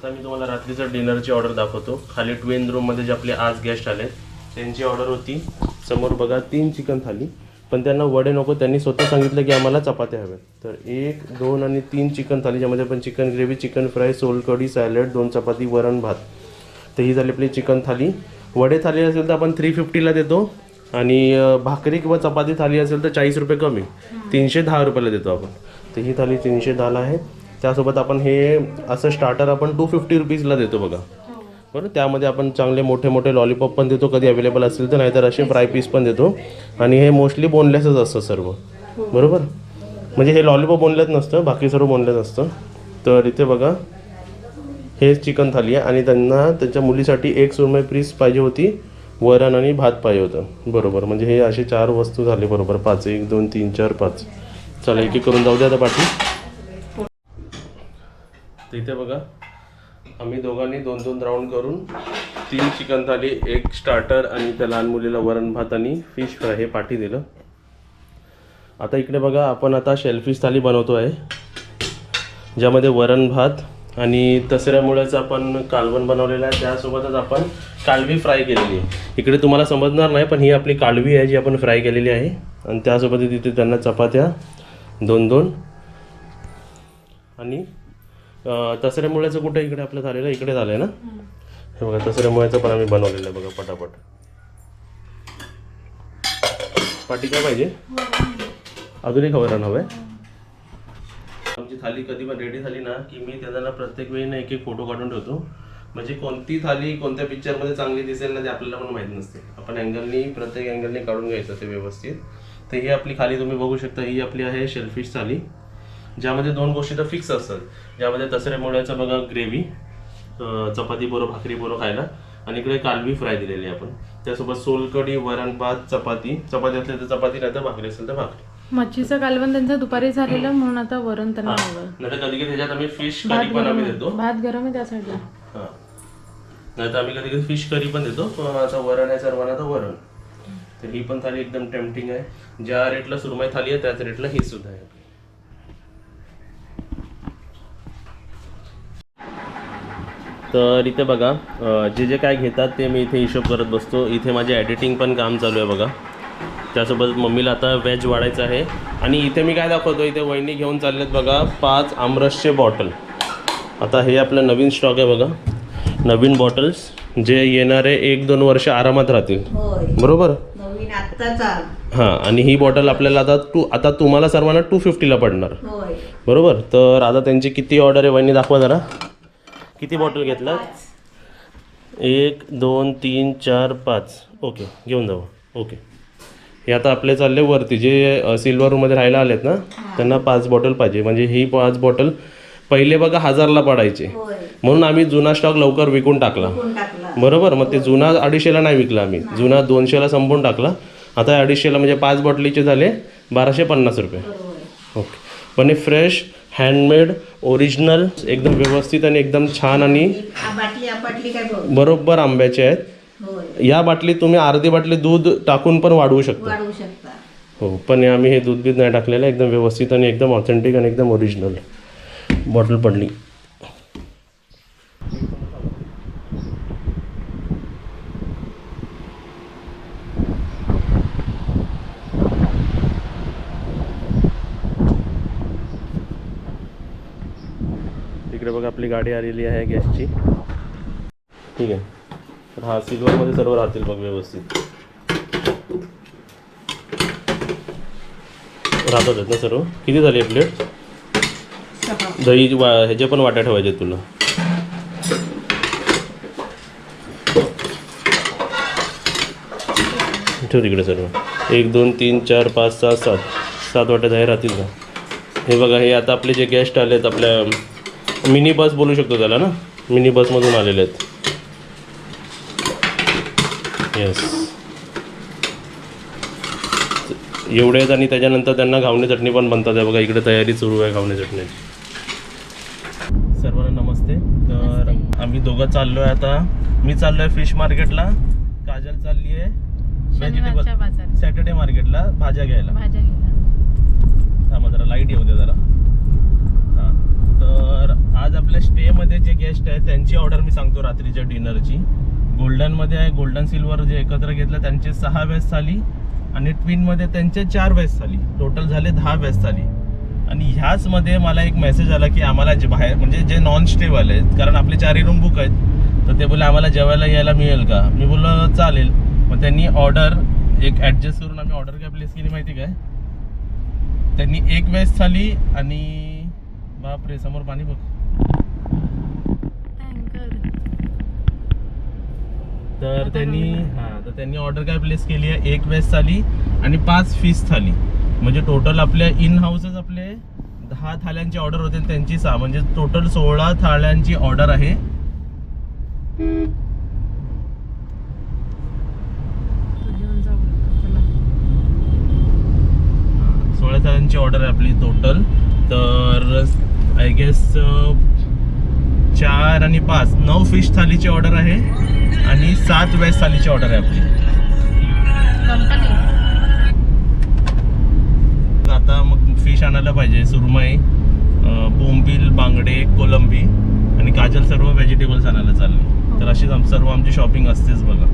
आता मी तुम्हाला रात्रीचं डिनरची ऑर्डर दाखवतो. खाली ट्वेन रूममध्ये जे आपले आज गेस्ट आले त्यांची ऑर्डर होती. समोर बघा तीन चिकन थाली. पण त्यांना वडे नको त्यांनी स्वतः सांगितलं की आम्हाला चपात्या हव्या तर एक दोन आणि तीन चिकन थाली ज्यामध्ये पण chicken gravy chicken fry solkadhi salad दोन चपाती वरण भात. तर ही झाली आपली चिकन थाली. वडे थाली असेल तर आपण थ्री फिफ्टीला देतो. आणि भाकरी किंवा चपाती थाली असेल तर चाळीस रुपये कमी. तीनशे दहा रुपयाला देतो आपण. तर ही थाली तीनशे दहाला आहे. त्यासोबत आपण हे असं स्टार्टर आपण टू फिफ्टी रुपीजला देतो बघा. बरं त्यामध्ये आपण चांगले मोठे मोठे लॉलीपॉप पण देतो कधी अवेलेबल असेल तर नाहीतर असे फ्राय पीस पण देतो. आणि हे मोस्टली बोनलेसच असतं सर्व. बरोबर? म्हणजे हे लॉलीपॉप बोनलेच नसतं बाकी सर्व बोनलेच असतं. तर इथे बघा हे चिकन थाली आहे आणि त्यांना त्यांच्या मुलीसाठी एक सुरमई पीस पाहिजे होती. वरण आणि भात पाहिजे होतं. बरोबर म्हणजे हे असे चार वस्तू झाले बरोबर पाच एक दोन तीन चार पाच. चला एक एक करून जाऊ द्या आता पाठी. तर इथे बघा आम्ही दोघांनी दोन दोन राऊंड करून तीन चिकन थाली एक स्टार्टर आणि त्या लहान मुलीला वरण भात आणि फिश फ्राय हे पाठी दिलं. आता इकडे बघा आपण आता शेलफिश थाली बनवतो आहे ज्यामध्ये वरण भात आणि तसऱ्यामुळेच आपण कालवण बनवलेलं आहे. त्यासोबतच आपण कालवी फ्राय केलेली आहे. इकडे तुम्हाला समजणार नाही पण ही आपली कालवी आहे जी आपण फ्राय केलेली आहे. आणि त्यासोबत तिथे त्यांना चपात्या दोन दोन आणि अं, तसऱ्यामुळेचं कुठे इकडे आपलं झालेलं आहे? इकडे झालं आहे ना हे बघा तसऱ्यामुळेचं पण आम्ही बनवलेलं आहे बघा पटापट. पाटी काय पाहिजे? अजून एक वरण हवं आहे आमची थाली कधी पण रेडी झाली ना की मी त्यांना प्रत्येक वेळी ना एक एक फोटो काढून ठेवतो. म्हणजे कोणती थाली कोणत्या पिक्चरमध्ये चांगली दिसेल ना ते आपल्याला पण माहीत नसते. आपण अँगलनी प्रत्येक अँगलनी काढून घ्यायचं ते व्यवस्थित. तर ही आपली खाली तुम्ही बघू शकता ही आपली आहे शेलफिश थाली. ज्यामध्ये दोन गोष्टी तर फिक्स असतात. ज्यामध्ये तसऱ्या मुळ्याचं बघा ग्रेव्ही चपाती बरोबर भाकरी बरोबर खायला. आणि इकडे कालवी फ्राय दिलेली आपण. त्यासोबत सोलकढी वरण भात चपाती. चपाती असेल तर चपाती नाही तर भाकरी असेल तर भाकरी. मच्छीचं कालवण त्यांचं दुपारी झालेलं म्हणून आता वरण त्यांना हवं नाही तर कधी कधी त्याच्यात आम्ही फिश करी पण आम्ही देतो. भात गरम आहे त्यासाठी हा. नाही तर आम्ही कधी कधी फिश करी पण देतो. पण आता वरण आहे सर्वांना तर वरण. तर ही पण थाली एकदम टेम्पटिंग आहे. ज्या रेटला सुरमई थाली आहे त्याच रेटला ही सुद्धा आहे. तर इथे बघा जे जे काय घेतात ते मी इथे हिशोब करत बसतो. इथे माझे एडिटिंग पण काम चालू आहे बघा. त्यासोबत मम्मीला आता व्हेज वाढायचं आहे. आणि इथे मी काय दाखवतो इथे वहिनी घेऊन चाललेत बघा पाच आमरसचे बॉटल आता हे आपलं नवीन स्टॉक आहे बघा. नवीन बॉटल्स जे येणारे एक दोन वर्ष आरामात राहतील. बरोबर? हां आणि ही बॉटल आपल्याला आता टू आता तुम्हाला सर्वांना टू फिफ्टीला पडणार. बरोबर? तर आता त्यांची किती ऑर्डर आहे वहिनी दाखवा जरा. किती बॉटल घेतलात एक दोन तीन चार पाच. ओके घेऊन जाऊ. ओके. हे आता आपले चालले वरती. जे सिल्वर रूममध्ये राहायला आलेत ना त्यांना पाच बॉटल पाहिजे. म्हणजे ही पाच बॉटल पहिले बघा हजारला पडायचे. म्हणून आम्ही जुना स्टॉक लवकर विकून टाकला. बरोबर? मग ते जुना अडीचशेला नाही विकला आम्ही. जुना दोनशेला संपवून टाकला. आता अडीचशेला म्हणजे पाच बॉटलीचे झाले बाराशे पन्नास रुपये. ओके. पण हे फ्रेश हँडमेड ओरिजिनल एकदम व्यवस्थित आणि एकदम छान आणि बरोबर आंब्याचे आहेत. या बाटलीत तुम्ही अर्धी बाटली दूध टाकून पण वाढवू शकता. हो पण आम्ही हे दूध बीध नाही टाकलेलं. एकदम व्यवस्थित आणि एकदम ऑथेंटिक आणि एकदम ओरिजिनल बॉटल पडली तिकडे बघा आपली गाडी आलेली आहे गॅसची ठीक आहे. तर हा सिल्वरमध्ये सर्व राहतील बघ व्यवस्थित. राहतात ना सर्व? किती झाली प्लेट दही वा ह्याचे पण वाट्या ठेवायचे तुला. ठेव तिकडे सर्व. एक दोन तीन चार पाच सहा सात. सात वाट्या दही राहतील का? हे बघा हे आता आपले जे गेस्ट आलेत आपल्या मिनी बस बोलू शकतो त्याला ना? मिनी बसमधून आलेले आहेत. येस एवढे आहेत आणि त्याच्यानंतर त्यांना घावणे चटणी पण बनतात. आहे बघा इकडे तयारी सुरू आहे घावणे चटणीची सर्वांना नमस्ते. तर आम्ही दोघं चाललोय आता. मी चाललोय फिश मार्केटला. काजल चालली आहे बाजारात. सॅटर्डे मार्केटला भाज्या घ्यायला. थांबा जरा लाइट येऊ दे जरा. तर आज आपल्या स्टेमध्ये जे गेस्ट आहेत त्यांची ऑर्डर मी सांगतो रात्रीच्या डिनरची गोल्डनमध्ये आहे गोल्डन सिल्वर जे एकत्र घेतलं त्यांचे सहा वेस थाली आणि ट्विनमध्ये त्यांचे चार वेस थाली टोटल झाले दहा वेस थाली आणि ह्याचमध्ये मला एक मेसेज आला की आम्हाला जे बाहेर म्हणजे जे नॉन स्टेवाले आहेत कारण आपले चारही रूम बुक आहेत तर ते बोलले आम्हाला जेवायला यायला मिळेल का? मी बोललो चालेल. मग त्यांनी ऑर्डर एक ॲडजस्ट करून आम्ही ऑर्डर काय प्लेस केली माहिती काय? त्यांनी एक वेस थाली आणि बापरे समोर पाणी बघ. तर त्यांनी हां तर त्यांनी ऑर्डर काय प्लेस केली आहे? एक वेज थाली आणि पाच फिश थाली. म्हणजे टोटल आपल्या इन हाऊसच आपले दहा थाल्यांची ऑर्डर होते त्यांची सहा. म्हणजे टोटल सोळा थाळ्यांची ऑर्डर आहे. सोळा थाळ्यांची ऑर्डर आहे आपली टोटल तर आय गेस चार आणि पाच. नऊ फिश थालीची ऑर्डर आहे आणि सात वेज थालीची ऑर्डर आहे आपली. आता मग फिश आणायला पाहिजे. सुरमई बोंबील बांगडे कोलंबी आणि काजल सर्व व्हेजिटेबल्स आणायला चालले. तर अशीच आम सर्व आमची शॉपिंग असतेच बघा.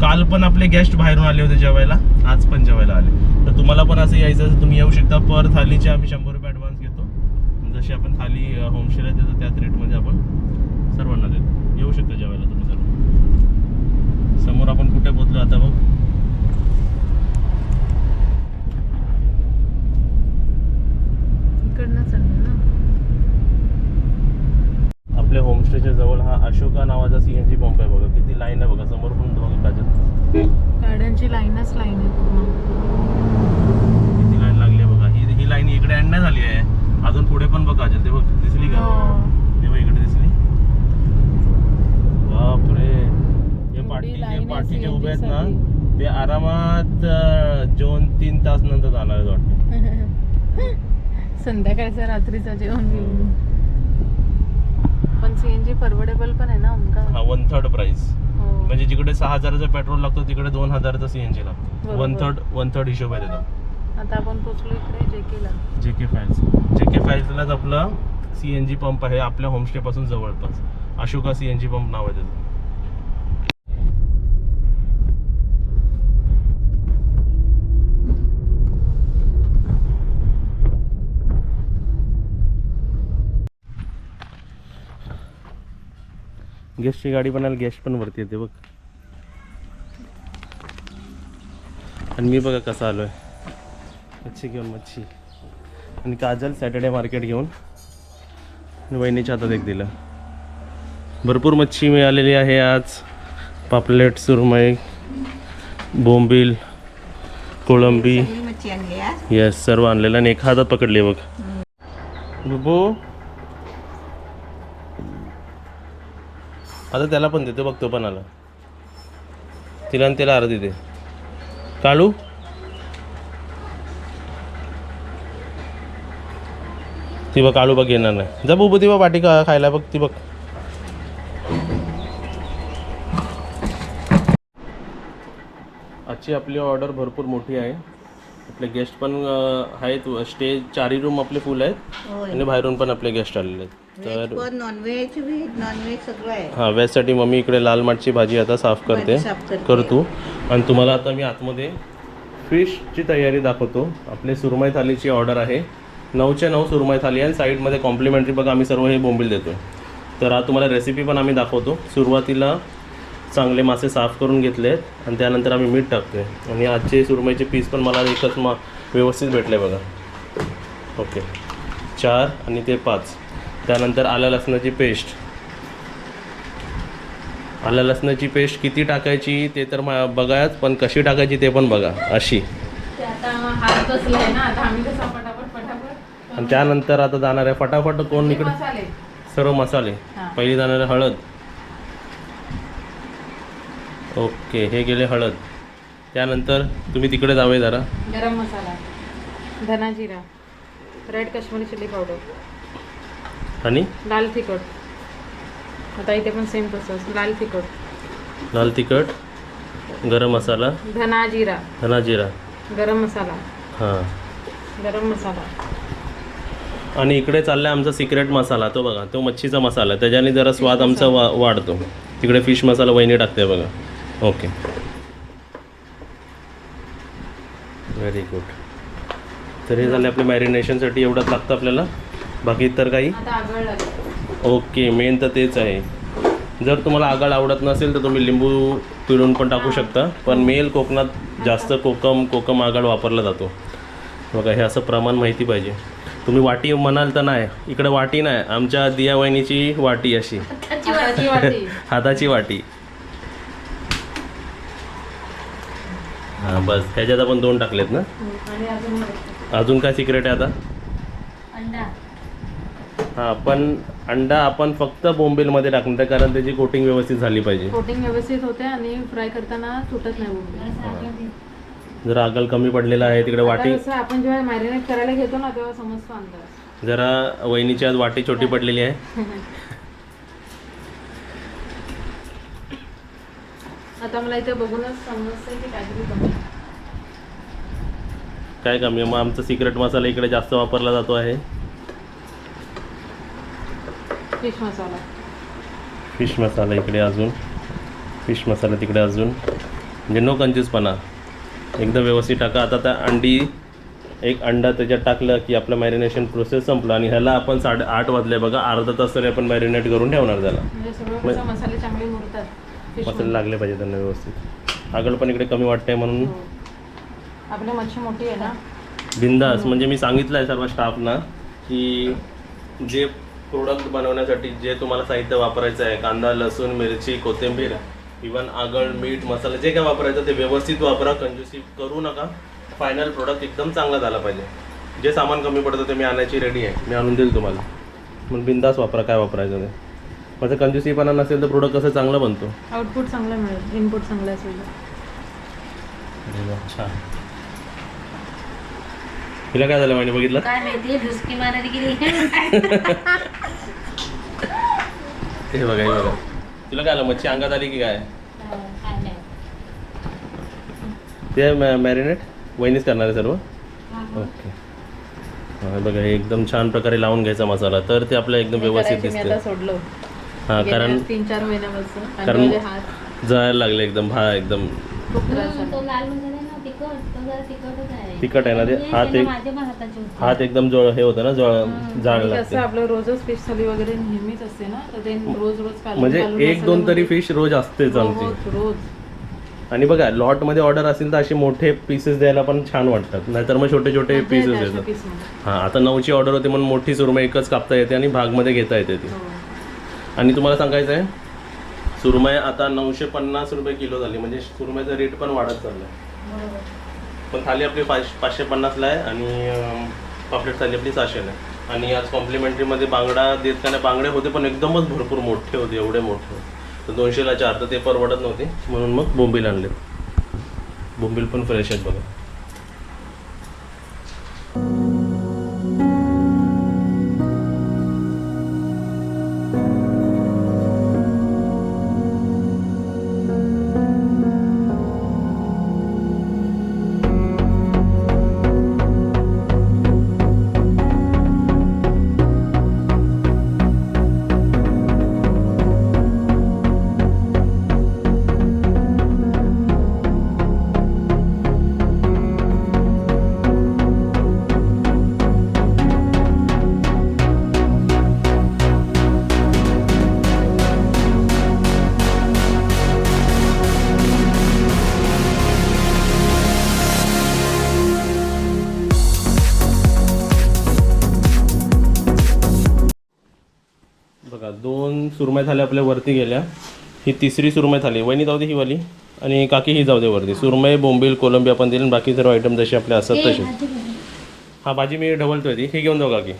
काल पण आपले गेस्ट बाहेरून आले होते जेवायला. आज पण जेवायला आले. तर तुम्हाला पण असं यायचं तुम्ही येऊ शकता. पर थालीचे आम्ही शंभर जशी आपण थाली होमस्टेला देतो त्याच रेटमध्ये आपण सर्वांना देतो. येऊ शकता जेवायला तुम्ही सर्व. समोर आपण कुठे पोहोचलो आता बघ. आपल्या होमस्टेच्या जवळ हा अशोका नावाचा सीएनजी पंप आहे बघा. किती लाईन आहे बघा. समोर पण बघा. गाड्यांची लाईनच लाईन आहे पूर्ण किती लाईन लागली आहे बघा ही ही लाईन इकडे एंड नाही झाली आहे अजून पुढे पण बघ काजल ते बघ दिसली का हो. ते बघ इकडे दिसली बापरे हे एवढी पाठी line जे आहे पाठीचे CNG उभे आहेत ना साठी. ते आरामात अं, दोन तीन तास नंतर जाणार आहेत वाटतं. संध्याकाळचं रात्रीचं जेवण पण सीएनजी परवडेबल पण आहे ना ओमका हा वन थर्ड प्राइस म्हणजे जिकडे सहा हजाराचं पेट्रोल लागतो तिकडे दोन हजाराचं सीएनजी लागतो. वन थर्ड वन थर्ड हिशोब आहे त्याचा. आता आपण पोचलो इकडे जेकेला जे के फाईल्स जे के फाईल्सलाच आपला सी एन जी पंप आहे आपल्या होमस्टेपासून जवळपास. Ashoka C N G pump नाव आहे त्याचं. गेस्टची गाडी पण आली गेस्ट पण वरती येते बघ. आणि मी बघा कसा आलोय. मच्छी घेऊन मच्छी. आणि काजल सॅटर्डे मार्केट घेऊन वहिनीच्या हातात एक दिलं. भरपूर मच्छी मिळालेली आहे आज. पापलेट सुरमई बोंबील कोळंबी. येस सर्व आणलेलं आणि एका हातात पकडले बघ. बुबू आता त्याला पण देतो बघ तो पण आला तिला आणि त्याला अर्धी दे काळू ती बघ काळू बघ येणार नाही. जा बुबू ती बघ पाठी का खायला बघ ती बघ. आजची आपली ऑर्डर भरपूर मोठी आहे. आपले गेस्ट पण आहेत. स्टे चारही रूम आपले फुल आहेत. आणि बाहेरून पण आपले गेस्ट आलेले आहेत. तर पण नॉनव्हेज व्हेज नॉनव्हेज सगळं आहे. हां मम्मी इकडे लाल माठची भाजी आता साफ करते. साफ करते. कर तू. आणि तुम्हाला आता मी आतमध्ये फिशची तयारी दाखवतो. आपले सुरमई थालीची ऑर्डर आहे. नऊच्या नऊ सुरमई थाली आहे आणि साईडमध्ये कॉम्प्लिमेंटरी बघा आम्ही सर्व हे बोंबील देतो तर आज तुम्हाला रेसिपी पण आम्ही दाखवतो. सुरुवातीला चांगले मासे साफ करून घेतले आहेत आणि त्यानंतर आम्ही मीठ टाकतो आहे आणि आजचे सुरमईचे पीस पण मला एकच मा व्यवस्थित भेटले बघा. ओके चार आणि ते पाच. त्यानंतर आलं लसणाची पेस्ट. आलं लसणाची पेस्ट किती टाकायची ते तर मा- बघाच पण कशी टाकायची ते पण बघा अशी. आणि त्यानंतर आता जाणार आहे फटाफट कोण इकडे? सर्व मसाले. पहिली जाणार आहे हळद. ओके हे गेले हळद. त्यानंतर तुम्ही तिकडे जावे जरा. गरम मसाला. धना जिरा रेड काश्मीरी चिली पावडर. आणि? लाल तिखट. आता इथे पण सेम तसंच लाल तिखट. लाल तिखट गरम मसाला. धना जिरा. धना जिरा. गरम मसाला. हां. गरम मसाला. आणि इकडे चाललाय आमचा सिक्रेट मसाला. तो बघा तो मच्छीचा मसाला त्याच्याने जरा स्वाद आमचा वा वाढतो. तिकडे फिश मसाला वहिनी टाकते बघा. ओके व्हेरी गुड तर हे झाले आपले मॅरिनेशनसाठी एवढंच लागतं आपल्याला? बाकी तर काही? ओके मेन तर तेच आहे. जर तुम्हाला आगळ आवडत नसेल तर तुम्ही लिंबू पिळून पण टाकू शकता. पण मेल कोकणात जास्त कोकम कोकम आगळ वापरला जातो. बघा हे असं प्रमाण माहिती पाहिजे. तुम्ही वाटी म्हणाल तर नाही. इकडे वाटी नाही. आमच्या दिया वहिनीची वाटी अशी. हाताची वाटी. हां बस. ह्याच्यात आपण दोन टाकलेत ना? आणि अजून अजून काय सिक्रेट आहे आता? अंडा. हां पण अंडा आपण फक्त बोंबेलमध्ये टाकणार आहे कारण त्याची कोटिंग व्यवस्थित झाली पाहिजे. कोटिंग व्यवस्थित होते आणि फ्राय करताना तुटत नाही बोंबील. जर आगल कमी पडलेला आहे तिकडे वाटी आता कसं आपण जेव्हा मॅरिनेट करायला घेतो ना तेव्हा समजतो अंदाज. जरा वहिनीची आज वाटी छोटी पडलेली आहे. आता मला इथे बघूनच समजतंय की काहीतरी कमी आहे. काय कमी आहे? मग आमचा सिक्रेट मसाला इकडे जास्त वापरला जातो आहे. फिश मसाला. फिश मसाला इकडे अजून. फिश मसाला तिकडे अजून. म्हणजे नो कंजूसपणा. एकदम व्यवस्थित टाका. आता त्या अंडी एक अंडा त्याच्यात टाकलं की आपलं मॅरिनेशन प्रोसेस संपलं आणि ह्याला आपण साडे आठ वाजले बघा. अर्धा तास तरी आपण मॅरिनेट करून ठेवणार त्याला. म्हणजे मसाले चांगले मुरतात मसाले लागले पाहिजे त्यांना व्यवस्थित. आगळ पण इकडे कमी वाटतंय म्हणून. हो. आपली मच्छी मोठी आहे ना. बिंदास. म्हणजे मी सांगितलं आहे सर्व स्टाफना की जे प्रोडक्ट बनवण्यासाठी जे तुम्हाला साहित्य वापरायचं आहे कांदा लसूण मिरची कोथिंबीर इवन आगळ मीठ मसाला जे काय वापरायचं ते व्यवस्थित वापरा कंजूसी करू नका. फायनल प्रोडक्ट एकदम चांगला झाला पाहिजे. जे सामान कमी पडतं ते मी आणायची रेडी आहे. मी आणून देईल तुम्हाला. मग बिंदास वापरा काय वापरायचं ते. माझं कंजूसीपणा नसेल तर प्रोडक्ट कसं चांगला बनतो. आउटपुट चांगलं मिळेल इनपुट चांगलं असेल छान. तिला काय झालं माहिती बघितलं? काय माहिती? ढुसकी मारायला गेली. हे बघा हे बघा. तुला काय आलं मच्छी अंगात आली की काय? ते मॅरिनेट वहिनीच करणार आहे सर्व? ओके हा, बघा हे एकदम छान प्रकारे लावून घ्यायचा मसाला. तर ते आपलं एकदम व्यवस्थित दिसते सोडलो. हां कारण तीन चार महिन्यापासून आणि कारण- माझे हात. जळायला लागले एकदम. हा एकदम. खूप त्रास झाला. तो लाल मसाला आहे ना तिखट. तो जरा तिखटच आहे. तिखट आहे ना ते? म्हणजे हा, त्याला ते- माझ्या पण हाताची होती. हात एकदम जळ हे होतं ना जळ जाळ लागते. कसं आपलं रोजच फिश थाली वगैरे नेहमीच असते ना? तर ते रोज रोज म्हणजे एक दोन तरी फिश रोज असतेच हो, आमची. रोज आणि बघा लॉटमध्ये ऑर्डर असेल तर असे मोठे पीसेस द्यायला पण छान वाटतात. नाहीतर मग छोटे छोटे पीसेस येते अशा देतात piece मध्ये. हां आता नऊची ऑर्डर होती म्हणून मोठी सुरमई एकच कापता येते आणि भागमध्ये घेता येते ती. हो. आणि तुम्हाला सांगायचं आहे सुरमई आता नऊशे पन्नास रुपये किलो झाली. म्हणजे सुरमईचा रेट पण वाढत चालला पण थाली आपली पाच पाचशे पन्नासला आहे आणि पापलेट थाली आपली सहाशेला आहे. आणि आज कॉम्प्लिमेंटरीमध्ये बांगडा देत त्याने बांगडे होते पण एकदमच भरपूर मोठे होते एवढे मोठे तर दोनशेला चार तर ते परवडत नव्हते. म्हणून मग बोंबील आणले. बोंबील पण फ्रेश आहेत बघा. थाली आपल्या वरती गेल्या. ही तिसरी सुरमई थाली. वहिनी जाऊ दे ही वाली. आणि काकी ही जाऊ दे वरती. सुरमई बोंबील कोलंबी आपण दिली बाकी सर्व आयटम जसे आपले असतात तसे हा भाजी मी ढवलतोय ती. ही घेऊन जाऊ काकी.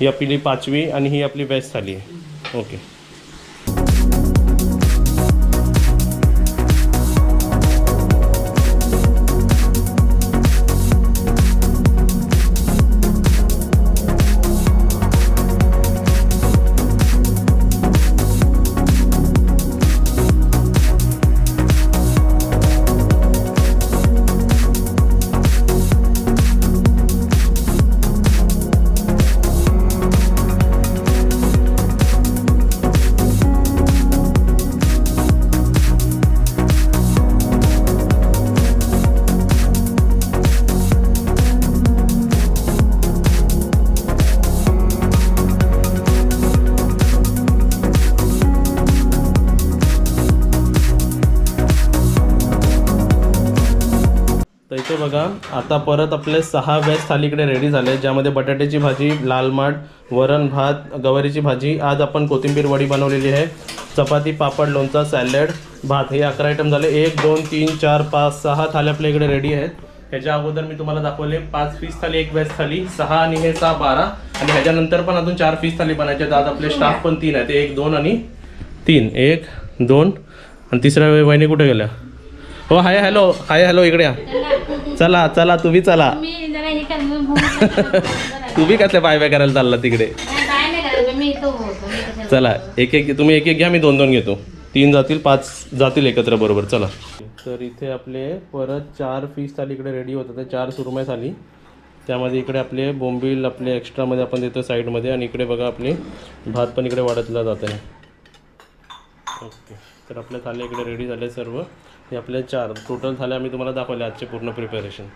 ही आपली पाचवी आणि ही आपली बेस्ट थाली आहे. ओके. तर इथे बघा आता परत आपले सहा व्हेज थाली इकडे रेडी झाले ज्यामध्ये बटाट्याची भाजी लाल माठ वरण भात गवारीची भाजी आज आपण कोथिंबीर वडी बनवलेली आहे चपाती पापड लोणचा सॅलड भात हे अकरा आयटम झाले. एक दोन तीन चार पाच सहा थाली आपल्या इकडे रेडी आहेत. ह्याच्या अगोदर मी तुम्हाला दाखवले पाच पीस थाली एक व्हेज थाली सहा आणि हे सहा बारा. आणि ह्याच्यानंतर पण अजून चार पीस थाली बनायचे आहेत. आज आपले स्टाफ पण तीन आहेत. एक दोन आणि तीन. एक दोन. आणि तिसऱ्या वहिनी कुठे गेल्या? हो हाय हॅलो. हाय हॅलो इकडे या. चला चला तुम्ही चला. तुम्ही कसले पाय पाय करायला चालला तिकडे. चला. एक एक तुम्ही एक एक घ्या मी दोन दोन घेतो. तीन जातील पाच जातील एकत्र बरोबर चला. तर इथे आपले परत चार पीस थाली इकडे रेडी होतात ते चार सुरमय थाली. त्यामध्ये इकडे आपले बोंबील आपले एक्स्ट्रामध्ये आपण देतो साईडमध्ये आणि इकडे बघा आपले भात पण इकडे वाढतला जात आहे ओके. तर आपल्या थाली इकडे रेडी झाले सर्व. हे आपले चार. टोटल झाले आम्ही तुम्हाला दाखवले आजचे पूर्ण प्रिपरेशन